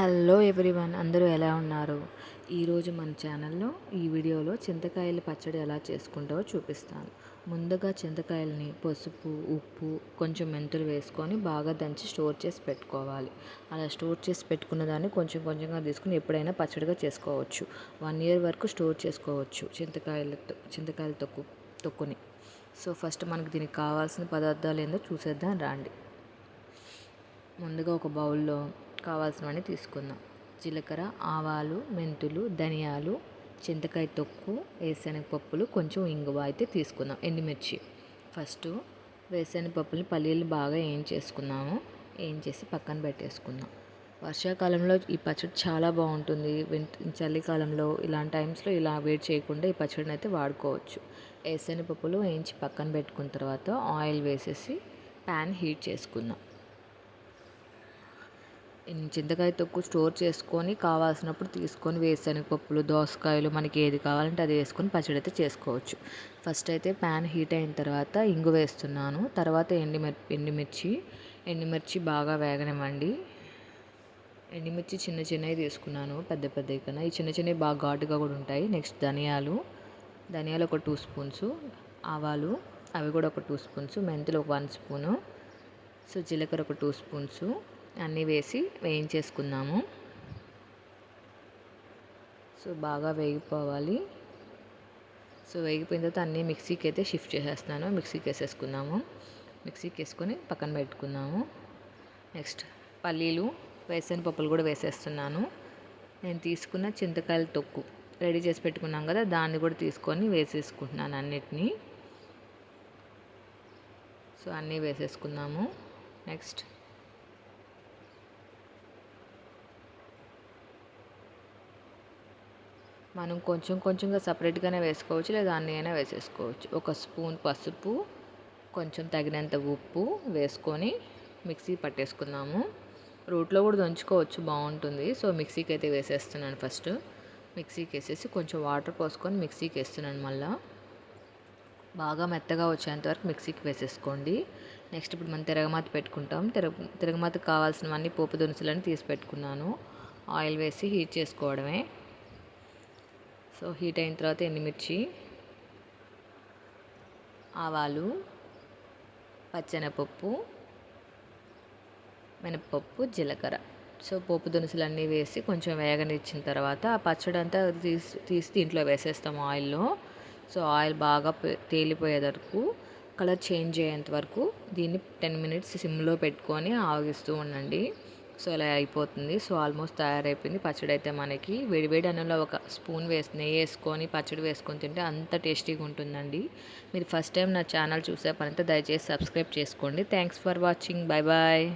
Hello everyone అందరూ ఎలా ఉన్నారు? ఈరోజు మన ఛానల్లో ఈ వీడియోలో చింతకాయల పచ్చడి ఎలా చేసుకుంటావో చూపిస్తాను. ముందుగా చింతకాయలని పసుపు ఉప్పు కొంచెం మెంతులు వేసుకొని బాగా దంచి స్టోర్ చేసి పెట్టుకోవాలి. అలా స్టోర్ చేసి పెట్టుకున్న దాన్ని కొంచెం కొంచెంగా తీసుకుని ఎప్పుడైనా పచ్చడిగా చేసుకోవచ్చు. వన్ ఇయర్ వరకు స్టోర్ చేసుకోవచ్చు చింతకాయలతో చింతకాయలు తొక్కు తొక్కుని. సో ఫస్ట్ మనకి దీనికి కావాల్సిన పదార్థాలు ఏందో చూసేద్దాం రండి. ముందుగా ఒక బౌల్లో కావాల్సినవన్నీ తీసుకుందాం. జీలకర్ర ఆవాలు మెంతులు ధనియాలు చింతకాయ తొక్కు వేరుశనగపప్పులు కొంచెం ఇంగువ అయితే తీసుకుందాం ఎండుమిర్చి. ఫస్ట్ వేరుశనగపప్పుని పల్లీలు బాగా ఏం చేసుకున్నాము ఏం చేసి పక్కన పెట్టేసుకుందాం. వర్షాకాలంలో ఈ పచ్చడి చాలా బాగుంటుంది. చలికాలంలో ఇలాంటి టైమ్స్లో ఇలా వేడి చేయకుండా ఈ పచ్చడిని అయితే వాడుకోవచ్చు. వేరుశనగపప్పులు వేయించి పక్కన పెట్టుకున్న తర్వాత ఆయిల్ వేసేసి ప్యాన్ హీట్ చేసుకుందాం. చింతకాయ తొక్కు స్టోర్ చేసుకొని కావాల్సినప్పుడు తీసుకొని వేరుశనగపప్పులు దోసకాయలు మనకి ఏది కావాలంటే అది వేసుకొని పచ్చడి అయితే చేసుకోవచ్చు. ఫస్ట్ అయితే ప్యాన్ హీట్ అయిన తర్వాత ఇంగు వేస్తున్నాను. తర్వాత ఎండిమిర్ ఎండుమిర్చి ఎండుమిర్చి బాగా వేగనివ్వండి. ఎండుమిర్చి చిన్న చిన్నవి తీసుకున్నాను పెద్ద పెద్దవి కన్నా. ఈ చిన్న చిన్నవి బాగా ఘాటుగా కూడా ఉంటాయి. నెక్స్ట్ ధనియాలు. ధనియాలు ఒక టూ స్పూన్స్. ఆవాలు. అవి కూడా ఒక టూ స్పూన్స్. మెంతులు ఒక వన్ స్పూను. సో జీలకర్ర ఒక టూ స్పూన్స్. అన్నీ వేసి వేయించేసుకుందాము. సో బాగా వేగిపోవాలి. సో వేగిపోయిన తర్వాత అన్నీ మిక్సీకి అయితే షిఫ్ట్ చేసేస్తున్నాను. మిక్సీకి వేసేసుకుందాము. మిక్సీకి వేసుకొని పక్కన పెట్టుకుందాము. నెక్స్ట్ పల్లీలు వేసిన పప్పులు కూడా వేసేస్తున్నాను. నేను తీసుకున్న చింతకాయల తొక్కు రెడీ చేసి పెట్టుకున్నాం కదా దాన్ని కూడా తీసుకొని వేసేసుకుంటున్నాను అన్నిటినీ. సో అన్నీ వేసేసుకుందాము. నెక్స్ట్ మనం కొంచెం కొంచెంగా సపరేట్గానే వేసుకోవచ్చు లేదా అన్నీ అయినా వేసేసుకోవచ్చు. ఒక స్పూన్ పసుపు కొంచెం తగినంత ఉప్పు వేసుకొని మిక్సీ పట్టేసుకుందాము. రోట్లో కూడా దంచుకోవచ్చు బాగుంటుంది. సో మిక్సీకి అయితే వేసేస్తున్నాను ఫస్ట్. మిక్సీకి వేసేసి కొంచెం వాటర్ పోసుకొని మిక్సీకి వేస్తున్నాను మళ్ళీ. బాగా మెత్తగా వచ్చేంత వరకు మిక్సీకి వేసేసుకోండి. నెక్స్ట్ ఇప్పుడు మనం తిరగమాత పెట్టుకుంటాం. తిరగ తిరగమాతకు కావాల్సినవన్నీ పోపు దినుసులని తీసి పెట్టుకున్నాను. ఆయిల్ వేసి హీట్ చేసుకోవడమే. సో హీట్ అయిన తర్వాత ఎండుమిర్చి ఆవాలు పచ్చెనపప్పు మినపప్పు జీలకర్ర. సో పోపు దినుసులు అన్నీ వేసి కొంచెం వేగనిచ్చిన తర్వాత ఆ పచ్చడి అంతా తీసి తీసి దీంట్లో వేసేస్తాం ఆయిల్లో. సో ఆయిల్ బాగా తేలిపోయే వరకు కలర్ చేంజ్ అయ్యేంత వరకు దీన్ని టెన్ మినిట్స్ సిమ్లో పెట్టుకొని ఆగిస్తూ ఉండండి. సో ఇలా అయిపోతుంది. సో ఆల్మోస్ట్ తయారైపోయింది. పచ్చడి అయితే మనకి వేడివేడి అన్నంలో ఒక స్పూన్ వేసి నెయ్యి వేసుకొని పచ్చడి వేసుకొని తింటే అంత టేస్టీగా ఉంటుందండి. మీరు ఫస్ట్ టైం నా ఛానల్ చూసే పనంతా దయచేసి సబ్స్క్రైబ్ చేసుకోండి. Thanks for watching. Bye bye.